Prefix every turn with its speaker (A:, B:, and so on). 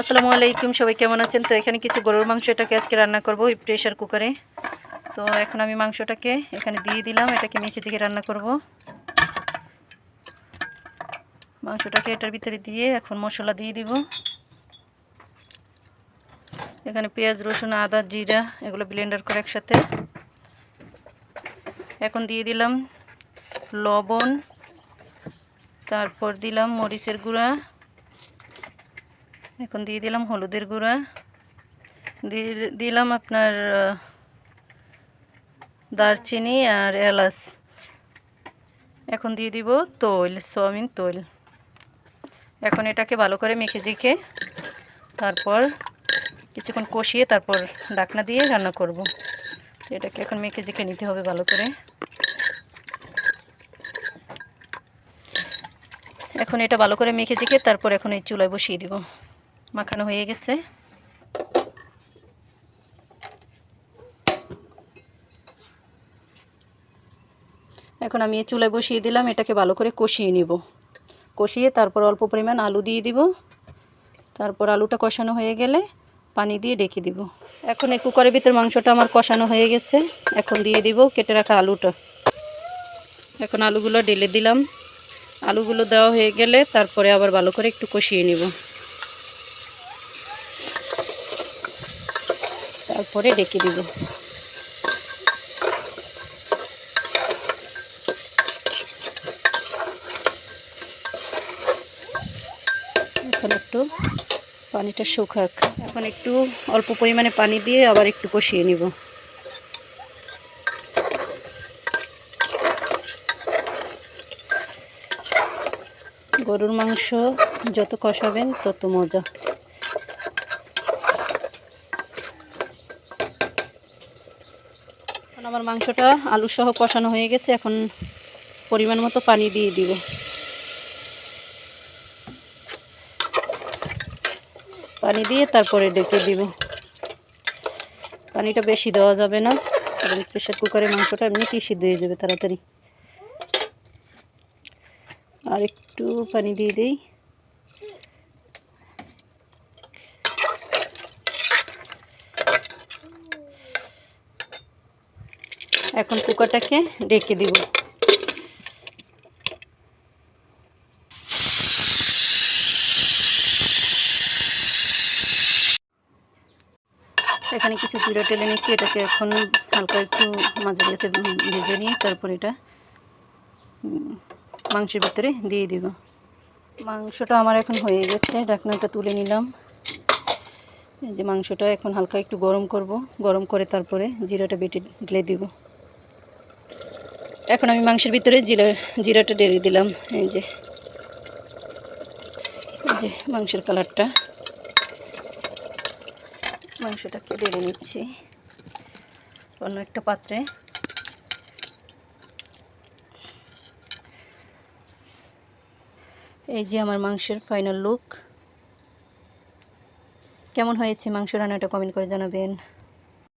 A: আসসালামু আলাইকুম, সবাই কেমন আছেন? তো এখানে কিছু গরুর মাংস এটাকে আজকে রান্না করব এই প্রেশার কুকারে তো এখন আমি মাংসটাকে এখানে দিয়ে দিলাম, এটাকে মেখে চেখে রান্না করব। মাংসটাকে এটার ভিতরে দিয়ে এখন মশলা দিয়ে দিব। এখানে পেঁয়াজ, রসুন, আদা, জিরা এগুলো ব্লেন্ডার করে একসাথে। এখন দিয়ে দিলাম লবণ, তারপর দিলাম মরিচের গুঁড়া। এখন দিয়ে দিলাম হলুদের গুঁড়া। দিয়ে দিলাম আপনার দারচিনি আর এলাচ। এখন দিয়ে দিব তৈল, সোয়াবিন তৈল। এখন এটাকে ভালো করে মেখে দিকে তারপর কিছুক্ষণ কষিয়ে তারপর ডাকনা দিয়ে রান্না করব। এটাকে এখন মেখে জেখে নিতে হবে ভালো করে। এখন এটা ভালো করে মেখে জেখে তারপর এখন এই চুলায় বসিয়ে দিব। মাখানো হয়ে গেছে। এখন আমি এই চুলায় বসিয়ে দিলাম, এটাকে ভালো করে কষিয়ে নিব। কষিয়ে তারপর অল্প পরিমাণ আলু দিয়ে দিব। তারপর আলুটা কষানো হয়ে গেলে পানি দিয়ে ডেকে দিব। এখন এই কুকারের ভিতর মাংসটা আমার কষানো হয়ে গেছে। এখন দিয়ে দিব কেটে রাখা আলুটা। এখন আলুগুলো ঢেলে দিলাম। আলুগুলো দেওয়া হয়ে গেলে তারপরে আবার ভালো করে একটু কষিয়ে নিব। তারপরে ডেকে দিব। এখন একটু পানিটা শুকাক। এখন একটু অল্প পরিমাণে পানি দিয়ে আবার একটু কষিয়ে নিব। গরুর মাংস যত কষাবেন তত মজা। আমার মাংসটা আলু সহ কষানো হয়ে গেছে, এখন পরিমাণ মতো পানি দিয়ে দিব। পানি দিয়ে তারপরে ডেকে দিব। পানিটা বেশি দেওয়া যাবে না, এবং প্রেশার কুকারে মাংসটা এমনিতেই সিদ্ধ হয়ে যাবে তাড়াতাড়ি। আর একটু পানি দিয়ে দিই। এখন কুকারটাকে ডেকে দিব। এখানে কিছু জিরা টেলে নিচ্ছি, এটাকে এখন হালকা একটু মাঝে গেছে ভেজে নিয়ে তারপর এটা মাংসের ভিতরে দিয়ে দিব। মাংসটা আমার এখন হয়ে গেছে, ঢাকনাটা তুলে নিলাম। যে মাংসটা এখন হালকা একটু গরম করব, গরম করে তারপরে জিরাটা বেটে ঢেলে দিব। এখন আমি মাংসের ভিতরে জিরা, জিরাটা ঢেলে দিলাম, এই যে। এই যে মাংসের কালারটা। মাংসটাকে ঢেলে নিচ্ছি অন্য একটা পাত্রে। এই যে আমার মাংসের ফাইনাল লুক কেমন হয়েছে মাংস রান্নাটা কমেন্ট করে জানাবেন।